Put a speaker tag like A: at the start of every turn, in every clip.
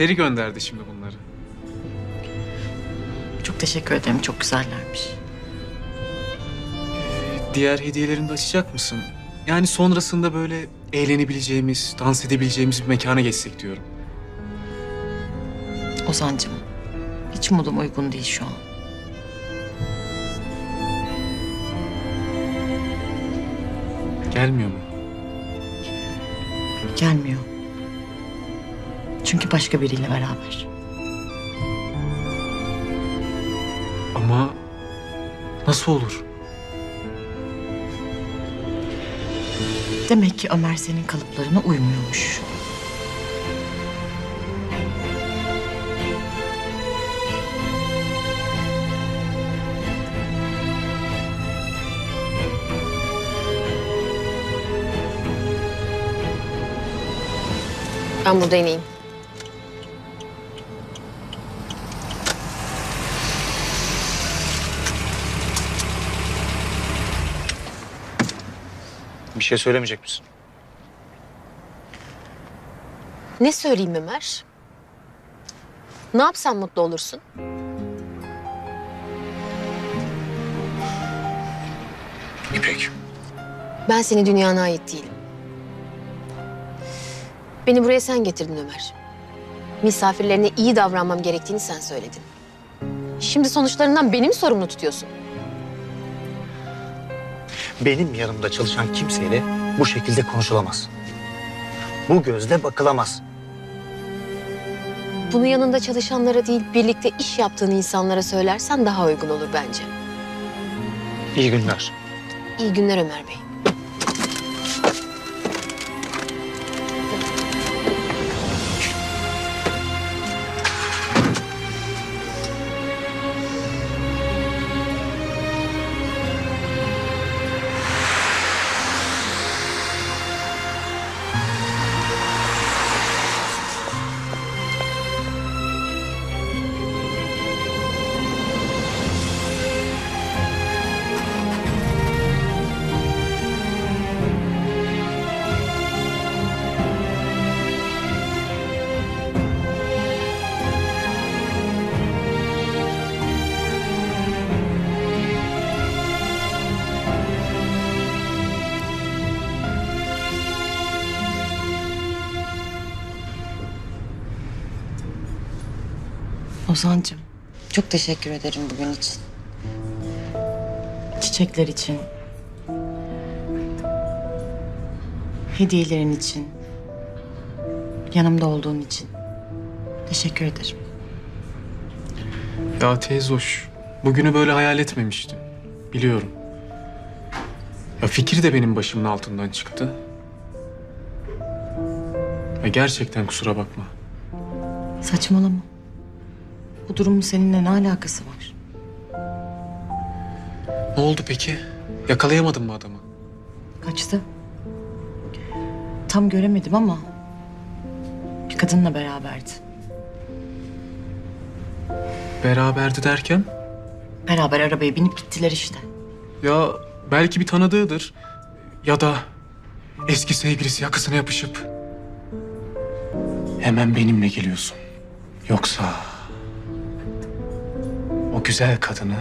A: Peri gönderdi şimdi bunları.
B: Çok teşekkür ederim. Çok güzellermiş.
A: Diğer hediyelerini de açacak mısın? Yani sonrasında böyle eğlenebileceğimiz, dans edebileceğimiz bir mekana geçsek diyorum.
B: Ozancığım, hiç modum uygun değil şu an.
A: Gelmiyor mu?
B: Gelmiyor. Çünkü başka biriyle beraber.
A: Ama nasıl olur?
B: Demek ki Ömer senin kalıplarına uymuyormuş.
C: Ben burada ineyim.
D: Şey söylemeyecek misin?
C: Ne söyleyeyim Ömer? Ne yapsam mutlu olursun?
D: İpek.
C: Ben senin dünyana ait değilim. Beni buraya sen getirdin Ömer. Misafirlerine iyi davranmam gerektiğini sen söyledin. Şimdi sonuçlarından beni mi sorumlu tutuyorsun?
D: Benim yanımda çalışan kimseyle bu şekilde konuşulamaz. Bu gözle bakılamaz.
C: Bunu yanında çalışanlara değil, birlikte iş yaptığın insanlara söylersen daha uygun olur bence.
D: İyi günler.
C: İyi günler Ömer Bey.
B: Ozancığım, çok teşekkür ederim bugün için. Çiçekler için. Hediyelerin için. Yanımda olduğun için. Teşekkür ederim.
A: Ya teyze hoş. Bugünü böyle hayal etmemiştim. Biliyorum. Ya fikri de benim başımın altından çıktı. Ya gerçekten kusura bakma.
B: Saçmalama. Bu durumun seninle ne alakası var?
A: Ne oldu peki? Yakalayamadın mı adamı?
B: Kaçtı. Tam göremedim ama bir kadınla beraberdi.
A: Beraberdi derken?
B: Beraber arabaya binip gittiler işte.
A: Ya belki bir tanıdığıdır. Ya da eski sevgilisi yakasına yapışıp hemen benimle geliyorsun. Yoksa o güzel kadını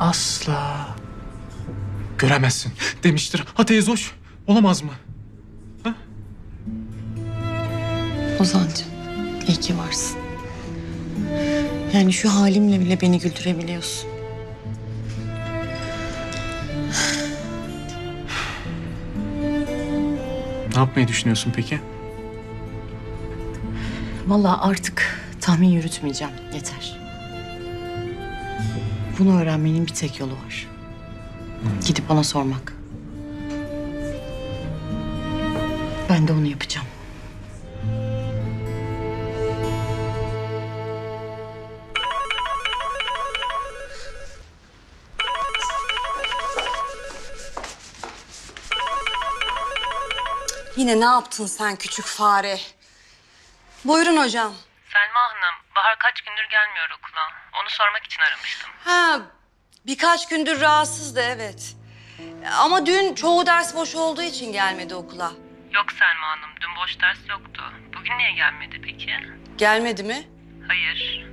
A: asla göremezsin demiştir. Ha teyze hoş. Olamaz mı?
B: Ozancığım, iyi ki varsın. Yani şu halimle bile beni güldürebiliyorsun.
A: Ne yapmayı düşünüyorsun peki?
B: Vallahi artık tahmin yürütmeyeceğim. Yeter. Bunu öğrenmenin bir tek yolu var. Gidip ona sormak. Ben de onu yapacağım.
E: Yine ne yaptın sen küçük fare? Buyurun hocam.
F: Selma Hanım, Bahar kaç gündür gelmiyor okula. Onu sormak için aramıştım.
E: Ha, birkaç gündür rahatsızdı evet. Ama dün çoğu ders boş olduğu için gelmedi okula.
F: Yok Selma Hanım, dün boş ders yoktu. Bugün niye gelmedi peki?
E: Gelmedi mi?
F: Hayır.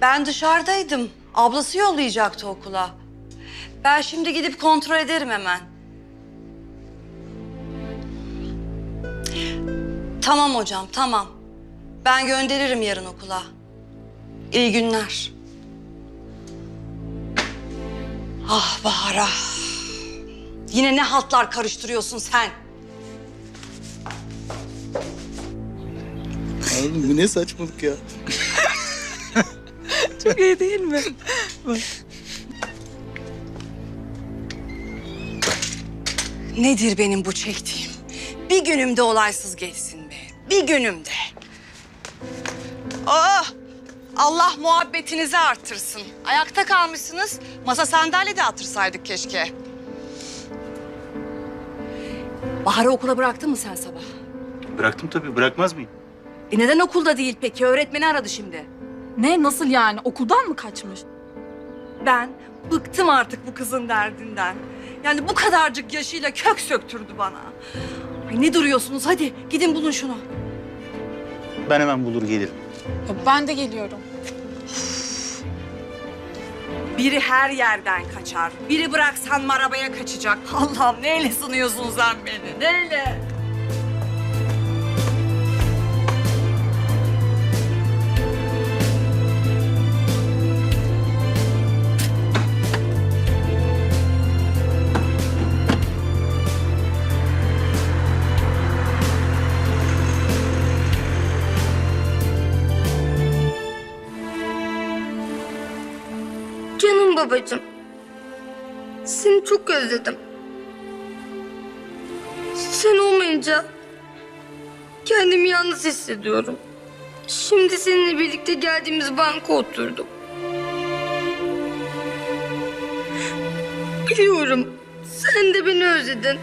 E: Ben dışarıdaydım. Ablası yollayacaktı okula. Ben şimdi gidip kontrol ederim hemen. Tamam hocam, tamam. Ben gönderirim yarın okula. İyi günler. Ah Bahar ah. Yine ne haltlar karıştırıyorsun sen?
G: Oğlum bu ne saçmalık ya.
E: Çok iyi değil mi? Nedir benim bu çektiğim? Bir günümde olaysız geçsin be. Bir günümde. Oh! Allah muhabbetinizi arttırsın. Ayakta kalmışsınız. Masa sandalye de atırsaydık keşke. Bahar'ı okula bıraktın mı sen sabah?
G: Bıraktım tabii bırakmaz mıyım?
E: E neden okulda değil peki? Öğretmeni aradı şimdi.
H: Ne? Nasıl yani? Okuldan mı kaçmış?
E: Ben bıktım artık bu kızın derdinden. Yani bu kadarcık yaşıyla kök söktürdü bana. Ay ne duruyorsunuz? Hadi gidin bulun şunu.
G: Ben hemen bulur gelirim.
H: Ya ben de geliyorum.
E: Biri her yerden kaçar. Biri bıraksan arabaya kaçacak. Allah'ım neyle sınıyorsun sen beni? Neyle?
I: Canım babacığım. Seni çok özledim. Sen olmayınca kendimi yalnız hissediyorum. Şimdi seninle birlikte geldiğimiz banka oturdum. Biliyorum sen de beni özledin.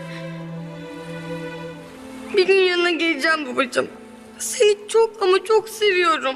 I: Bir gün yanına geleceğim babacığım. Seni çok ama çok seviyorum.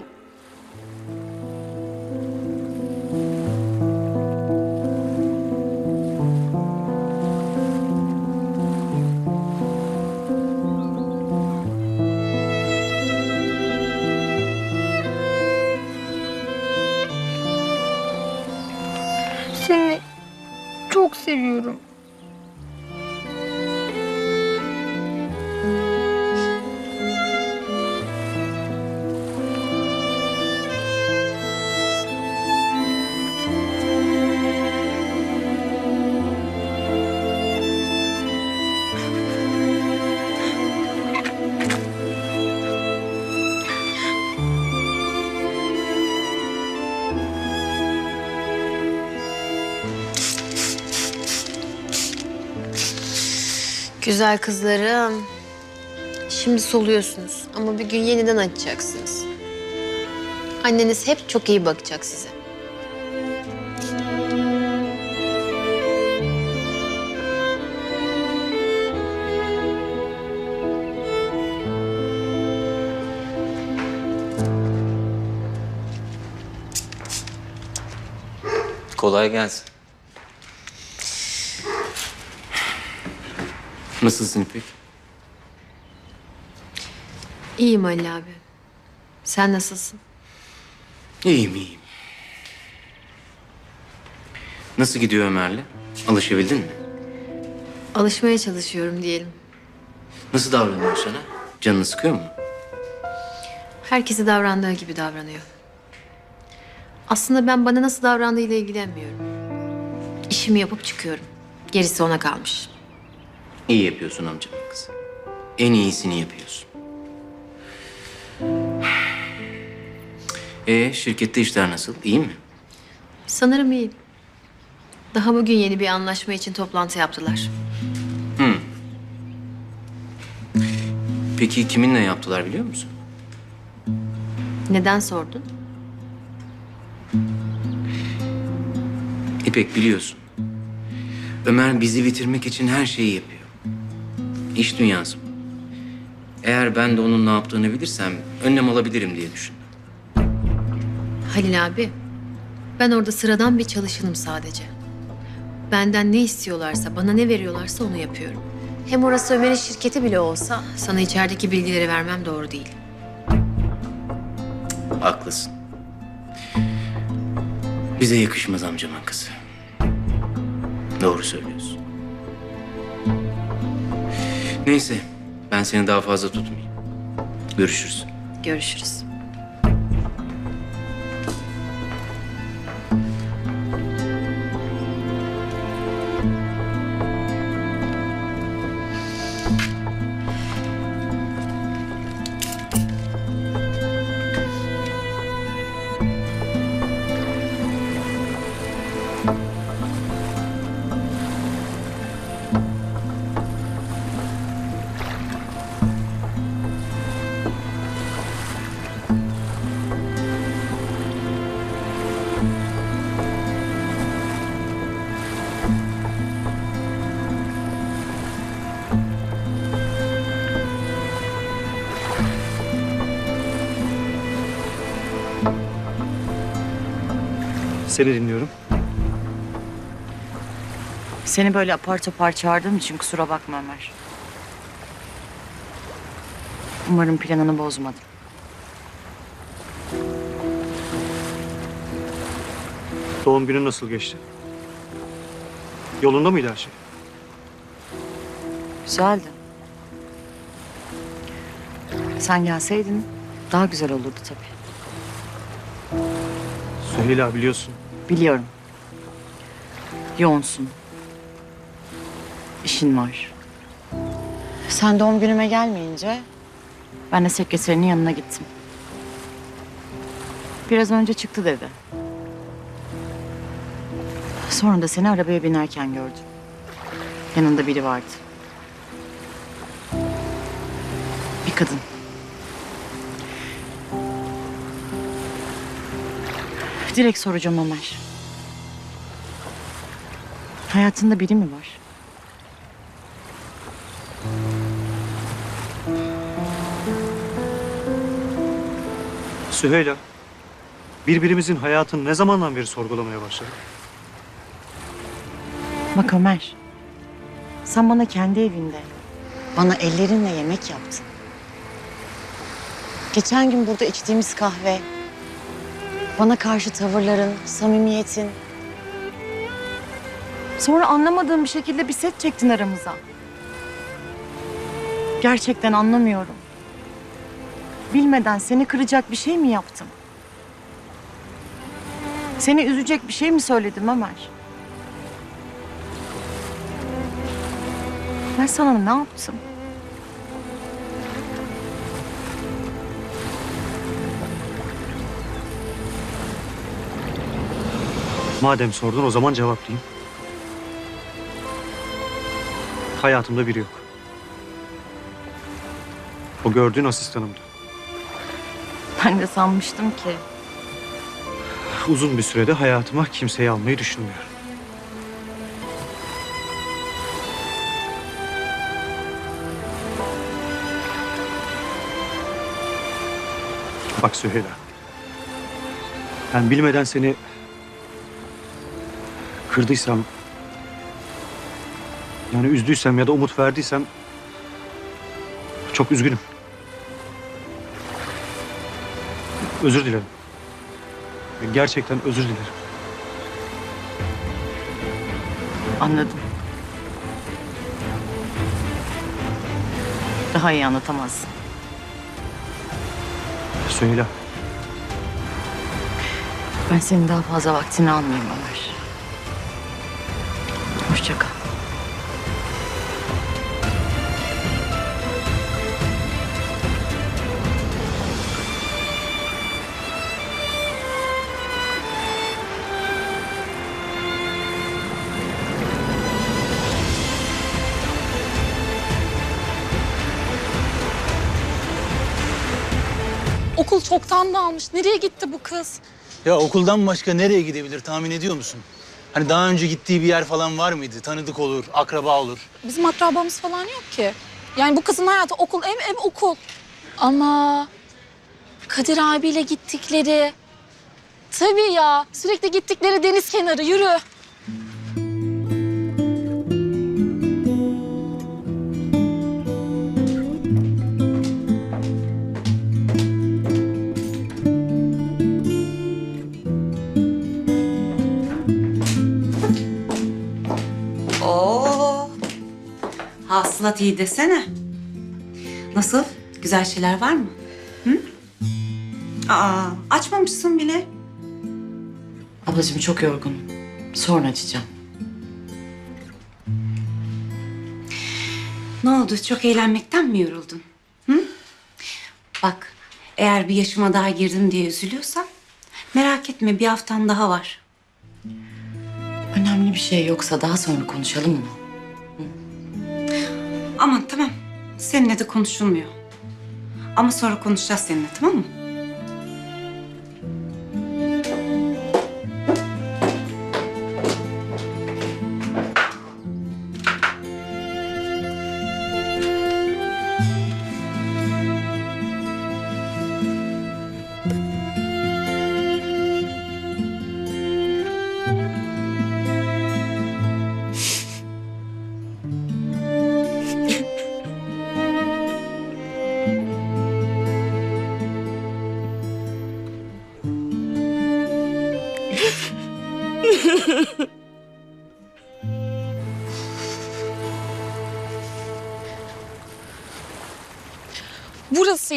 C: Güzel kızlarım. Şimdi soluyorsunuz ama bir gün yeniden açacaksınız. Anneniz hep çok iyi bakacak size.
J: Kolay gelsin. Nasılsın İpek?
C: İyiyim Ali abi. Sen nasılsın?
J: İyiyim, iyiyim. Nasıl gidiyor Ömer'le? Alışabildin mi?
C: Alışmaya çalışıyorum diyelim.
J: Nasıl davranıyor sana? Canını sıkıyor mu?
C: Herkese davrandığı gibi davranıyor. Aslında ben bana nasıl davrandığıyla ilgilenmiyorum. İşimi yapıp çıkıyorum. Gerisi ona kalmış.
J: İyi yapıyorsun amcamın kızı. En iyisini yapıyorsun. E şirkette işler nasıl? İyi mi?
C: Sanırım iyi. Daha bugün yeni bir anlaşma için toplantı yaptılar.
J: Peki kiminle yaptılar biliyor musun?
C: Neden sordun?
J: İpek biliyorsun. Ömer bizi bitirmek için her şeyi yapıyor. İş dünyası. Eğer ben de onun ne yaptığını bilirsem önlem alabilirim diye düşündüm.
C: Halil abi, ben orada sıradan bir çalışanım sadece. Benden ne istiyorlarsa, bana ne veriyorlarsa onu yapıyorum. Hem orası Ömer'in şirketi bile olsa sana içerideki bilgileri vermem doğru değil.
J: Haklısın. Bize yakışmaz amcamın kızı. Doğru söylüyorsun. Neyse, ben seni daha fazla tutmayayım. Görüşürüz.
C: Görüşürüz.
D: Seni dinliyorum.
B: Seni böyle apar topar çağırdığım için kusura bakma Ömer. Umarım planını bozmadım.
D: Doğum günün nasıl geçti? Yolunda mıydı her şey?
B: Güzeldi. Sen gelseydin daha güzel olurdu tabii.
D: Süheyla biliyorsun.
B: Biliyorum. Yoğunsun. İşin var. Sen doğum günüme gelmeyince ben de sekreterinin yanına gittim. Biraz önce çıktı dedi. Sonra da seni arabaya binerken gördüm. Yanında biri vardı. Direkt soracağım Ömer. Hayatında biri mi var?
D: Süheyla, birbirimizin hayatını ne zamandan beri sorgulamaya başladık?
B: Bak Ömer. Sen bana kendi evinde, bana ellerinle yemek yaptın. Geçen gün burada içtiğimiz kahve, bana karşı tavırların, samimiyetin. Sonra anlamadığım bir şekilde bir set çektin aramıza. Gerçekten anlamıyorum. Bilmeden seni kıracak bir şey mi yaptım? Seni üzecek bir şey mi söyledim Ömer? Ben sana ne yaptım?
D: Madem sordun o zaman cevaplayayım. Hayatımda biri yok. O gördüğün asistanımdı.
B: Ben de sanmıştım ki.
D: Uzun bir sürede hayatıma kimseyi almayı düşünmüyorum. Bak Süheyla. Ben bilmeden seni kırdıysam yani üzdüysem ya da umut verdiysem çok üzgünüm. Özür dilerim. Gerçekten özür dilerim.
B: Anladım. Daha iyi anlatamazsın.
D: Süheyla.
B: Ben senin daha fazla vaktini almayayım Ömer.
H: Okul çoktan dağılmış. Nereye gitti bu kız?
G: Ya okuldan başka nereye gidebilir tahmin ediyor musun? Hani daha önce gittiği bir yer falan var mıydı? Tanıdık olur, akraba olur.
H: Bizim akrabamız falan yok ki. Yani bu kızın hayatı okul, ev, ev, okul. Ama Kadir abiyle gittikleri... Tabii ya. Sürekli gittikleri deniz kenarı. Yürü.
K: Patlat iyi desene. Nasıl? Güzel şeyler var mı? Hı? Aa, açmamışsın bile.
B: Ablacığım çok yorgunum. Sonra açacağım.
K: Ne oldu? Çok eğlenmekten mi yoruldun? Hı? Bak, eğer bir yaşıma daha girdim diye üzülüyorsan merak etme bir haftan daha var.
B: Önemli bir şey yoksa daha sonra konuşalım mı?
K: Aman tamam. Seninle de konuşulmuyor. Ama sonra konuşacağız seninle tamam mı?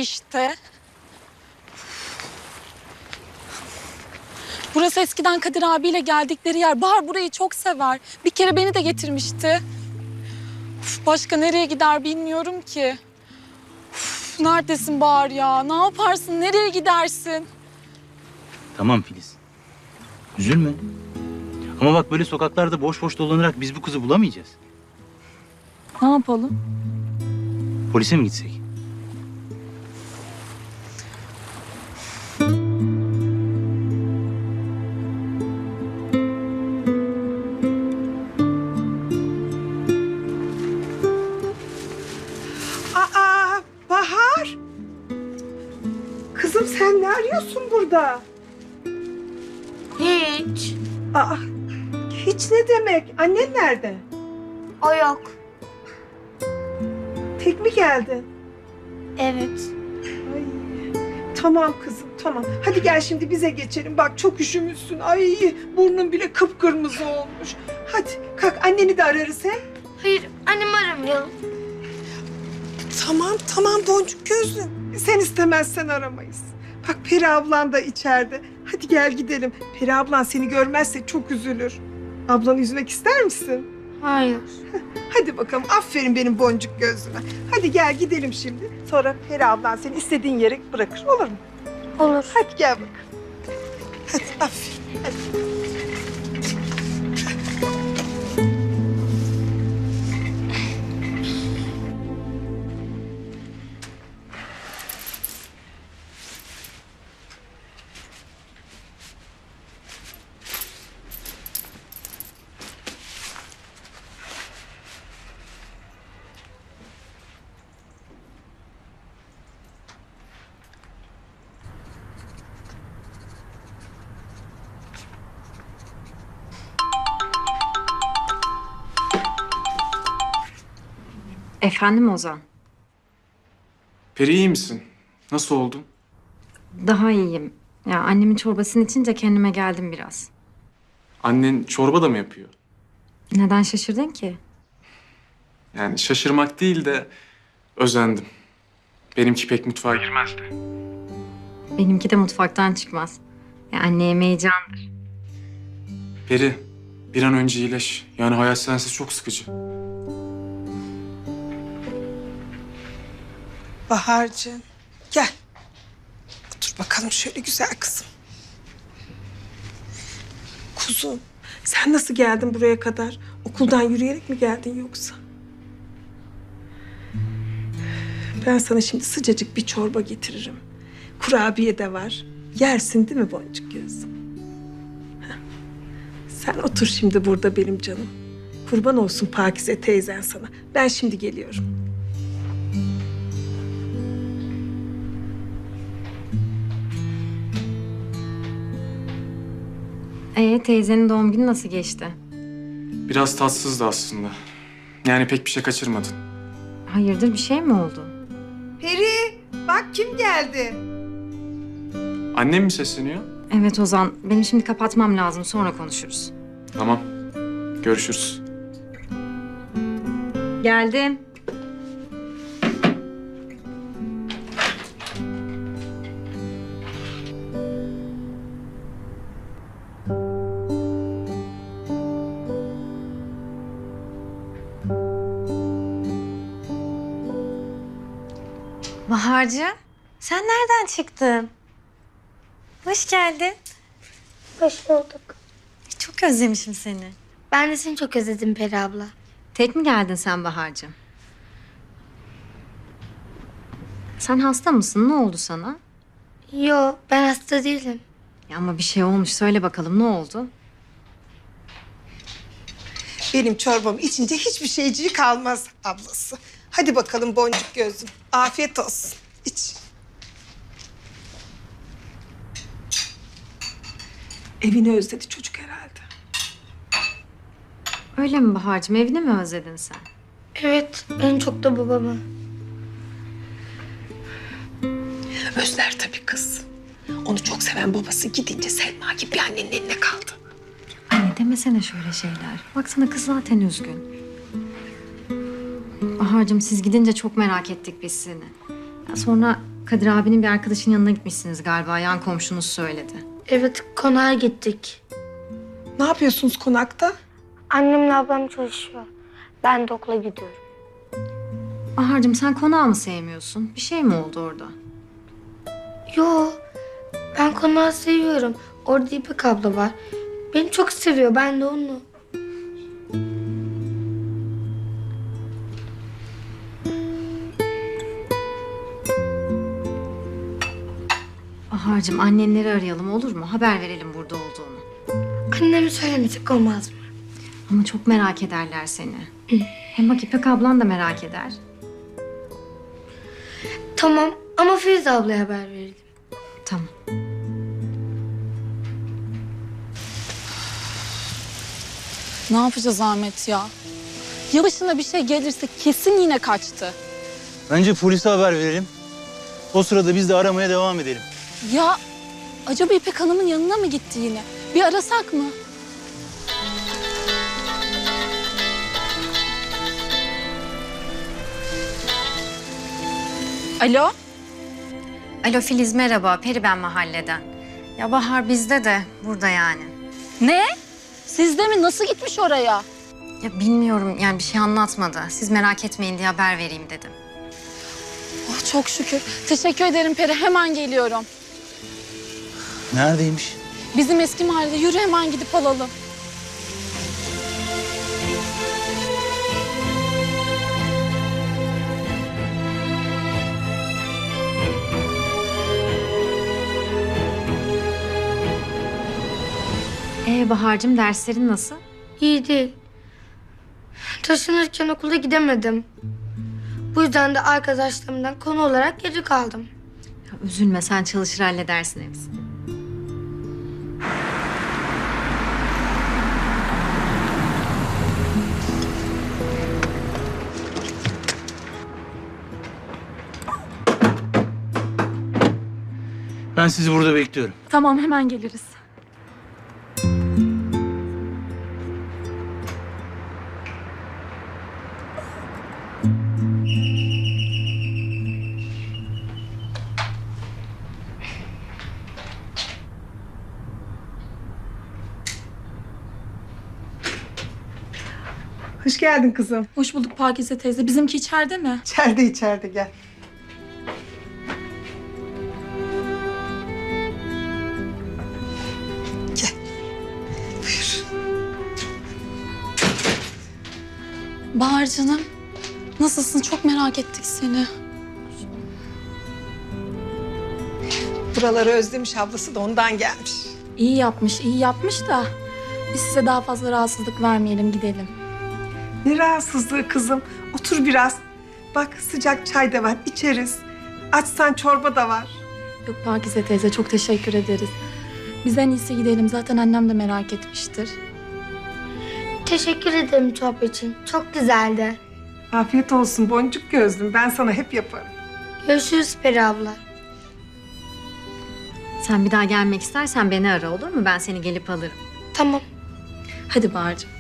H: İşte. Burası eskiden Kadir abiyle geldikleri yer. Bahar burayı çok sever. Bir kere beni de getirmişti. Uf, başka nereye gider bilmiyorum ki. Uf, neredesin Bahar ya? Ne yaparsın? Nereye gidersin?
G: Tamam Filiz. Üzülme. Ama bak böyle sokaklarda boş boş dolanarak biz bu kızı bulamayacağız.
H: Ne yapalım?
G: Polise mi gitsek?
L: Annen nerede?
I: O yok.
L: Tek mi geldin?
I: Evet.
L: Ay, tamam kızım tamam. Hadi gel şimdi bize geçelim. Bak çok üşümüşsün. Ay burnun bile kıpkırmızı olmuş. Hadi kalk anneni de ararız he.
I: Hayır annemi aramayalım.
L: Tamam tamam boncuk gözlüm. Sen istemezsen aramayız. Bak Peri ablan da içeride. Hadi gel gidelim. Peri ablan seni görmezse çok üzülür. Ablanı üzmek ister misin?
I: Hayır.
L: Hadi bakalım aferin benim boncuk gözlüme. Hadi gel gidelim şimdi. Sonra Peri ablan seni istediğin yere bırakır olur mu?
I: Olur.
L: Hadi gel bakalım. Hadi aferin. Hadi.
M: Efendim Ozan.
A: Peri iyi misin? Nasıl oldun?
M: Daha iyiyim. Ya annemin çorbasını içince kendime geldim biraz.
A: Annen çorba da mı yapıyor?
M: Neden şaşırdın ki?
A: Yani şaşırmak değil de özendim. Benimki pek mutfağa girmezdi.
M: Benimki de mutfaktan çıkmaz. Ya anne yemeği candır.
A: Peri, bir an önce iyileş. Yani hayat sensiz çok sıkıcı.
L: Bahar'cığım gel. Otur bakalım şöyle güzel kızım. Kuzum sen nasıl geldin buraya kadar? Okuldan yürüyerek mi geldin yoksa? Ben sana şimdi sıcacık bir çorba getiririm. Kurabiye de var. Yersin değil mi boncuk gözüm? Sen otur şimdi burada benim canım. Kurban olsun Pakize teyzen sana. Ben şimdi geliyorum.
M: Ee teyzenin doğum günü nasıl geçti?
A: Biraz tatsızdı aslında. Yani pek bir şey kaçırmadın.
M: Hayırdır bir şey mi oldu?
L: Peri bak kim geldi?
A: Annem mi sesleniyor?
M: Evet Ozan benim şimdi kapatmam lazım sonra konuşuruz.
A: Tamam. Görüşürüz.
M: Geldim. Bahar'cığım sen nereden çıktın? Hoş geldin.
I: Hoş bulduk.
M: Çok özlemişim seni.
I: Ben de seni çok özledim Peri abla.
M: Tek mi geldin sen Bahar'cığım? Sen hasta mısın? Ne oldu sana?
I: Yo ben hasta değilim.
M: Ya ama bir şey olmuş. Söyle bakalım ne oldu?
L: Benim çorbamı içince hiçbir şeyciği kalmaz ablası. Hadi bakalım boncuk gözüm. Afiyet olsun. İç. Evini özledi çocuk herhalde.
M: Öyle mi Bahar'cığım? Evini mi özledin sen?
I: Evet en çok da babamı.
L: Özler tabii kız. Onu çok seven babası gidince Selma gibi bir annenin eline kaldı.
M: Anne demesene şöyle şeyler. Baksana kız zaten üzgün. Bahar'cığım siz gidince çok merak ettik biz seni. Ya sonra Kadir abinin bir arkadaşın yanına gitmişsiniz galiba. Yan komşunuz söyledi.
I: Evet konağa gittik.
L: Ne yapıyorsunuz konakta?
I: Annemle ablam çalışıyor. Ben de okula gidiyorum.
M: Bahar'cığım sen konağı mı sevmiyorsun? Bir şey mi oldu orada?
I: Yo ben konağı seviyorum. Orada İpek abla var. Beni çok seviyor ben de onu.
M: Bahar'cığım annenleri arayalım olur mu? Haber verelim burada olduğunu.
I: Anneme söylemesek olmaz mı?
M: Ama çok merak ederler seni. Hem bak İpek ablan da merak eder.
I: Tamam ama Firuze ablaya haber verelim.
M: Tamam.
H: Ne yapacağız Ahmet ya? Ya başına bir şey gelirse kesin yine kaçtı.
G: Bence polise haber verelim. O sırada biz de aramaya devam edelim.
H: Ya acaba İpek Hanım'ın yanına mı gitti yine? Bir arasak mı? Alo?
M: Alo Filiz merhaba. Peri ben mahalleden. Ya Bahar bizde de burada yani.
H: Ne? Sizde mi? Nasıl gitmiş oraya?
M: Ya bilmiyorum yani bir şey anlatmadı. Siz merak etmeyin diye haber vereyim dedim.
H: Oh, çok şükür. Teşekkür ederim Peri. Hemen geliyorum.
G: Neredeymiş?
H: Bizim eski mahallede. Yürü hemen gidip alalım.
M: Ee Bahar'cığım derslerin nasıl?
I: İyi değil. Taşınırken okula gidemedim. Bu yüzden de arkadaşlarımdan konu olarak geri kaldım.
M: Ya üzülme sen çalışır halledersin hepsini.
G: Sizi burada bekliyorum.
H: Tamam hemen geliriz.
L: Hoş geldin kızım.
H: Hoş bulduk Pakize teyze. Bizimki içeride mi?
L: İçeride içeride gel. Gel.
H: Bahar canım. Nasılsın? Çok merak ettik seni.
L: Buraları özlemiş ablası da ondan gelmiş.
H: İyi yapmış, iyi yapmış da biz size daha fazla rahatsızlık vermeyelim, gidelim.
L: Ne rahatsızlığı kızım. Otur biraz. Bak sıcak çay da var içeriz. Açsan çorba da var.
H: Yok Pakize teyze çok teşekkür ederiz. Biz en iyisi gidelim. Zaten annem de merak etmiştir.
I: Teşekkür ederim çorba için. Çok güzeldi.
L: Afiyet olsun boncuk gözlüm. Ben sana hep yaparım.
I: Görüşürüz Peri abla.
M: Sen bir daha gelmek istersen beni ara olur mu? Ben seni gelip alırım.
I: Tamam.
H: Hadi Bahar'cığım.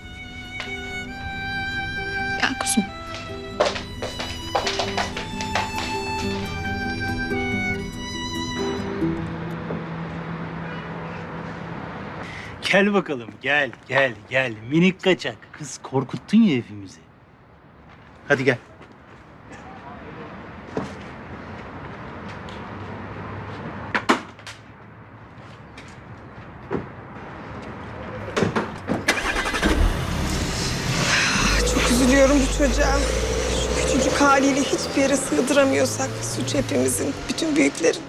H: Gel
G: bakalım gel gel gel minik kaçak. Kız korkuttun ya hepimizi. Hadi gel.
L: Çok üzülüyorum bu çocuğa. Şu küçücük haliyle hiçbir yere sığdıramıyorsak suç hepimizin, bütün büyüklerin.